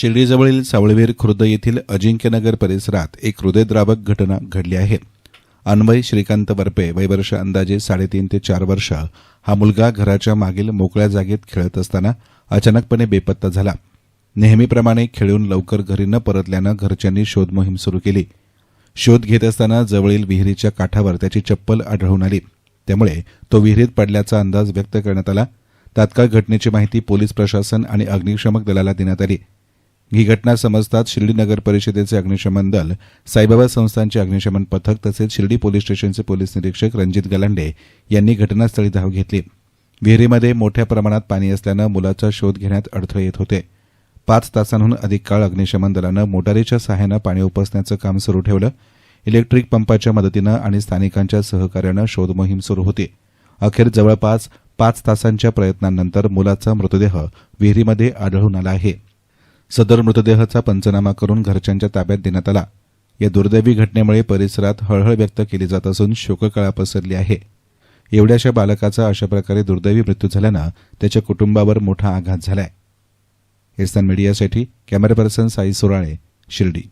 शिर्डीजवळील सावळवीर खुर्द येथील अजिंक्यनगर परिसरात एक हृदयद्रावक घटना घडली आहे. अन्वय श्रीकांत बर्पे वयवर्ष अंदाजे साडेतीन ते चार वर्ष हा मुलगा घराच्या मागील मोकळ्या जागेत खेळत असताना अचानकपणे बेपत्ता झाला. नेहमीप्रमाणे खेळून लवकर घरी न परतल्यानं घरच्यांनी शोधमोहीम सुरू केली. शोध घेत असताना जवळील विहिरीच्या काठावर त्याची चप्पल आढळून आली. त्यामुळे तो विहिरीत पडल्याचा अंदाज व्यक्त करण्यात आला. तात्काळ घटनेची माहिती पोलीस प्रशासन आणि अग्निशमक दलाला देण्यात आली. ही घटना समजताच शिर्डी नगर परिषदेचे अग्निशमन दल साईबाबा संस्थांचे अग्निशमन पथक तसेच शिर्डी पोलीस स्टेशनचे पोलीस निरीक्षक रणजित गलांडे यांनी घटनास्थळी धाव घेतली. विहिरीमध्ये मोठ्या प्रमाणात पाणी असल्यानं मुलाचा शोध घेण्यात अडथळे येत होते. पाच तासांहून अधिक काळ अग्निशमन दलानं मोटारीच्या सहाय्यानं पाणी उपसण्याचं काम सुरू ठेवलं. इलेक्ट्रिक पंपाच्या मदतीनं आणि स्थानिकांच्या सहकार्यानं शोधमोहीम सुरू होती. अखेर जवळपास पाच तासांच्या प्रयत्नांनंतर मुलाचा मृतदेह विहिरीमध्ये आढळून आला आहे. सदर मृतदेहाचा पंचनामा करून घरच्यांच्या ताब्यात देण्यात आला. या दुर्दैवी घटनेमुळे परिसरात हळहळ व्यक्त केली जात असून शोककळा पसरली आहे. एवढ्याशा बालकाचा अशा प्रकारे दुर्दैवी मृत्यू झाल्यानं त्याच्या कुटुंबावर मोठा आघात झालाय. हिरसन मीडियासाठी कॅमेरा पर्सन साई सुराळे शिर्डी.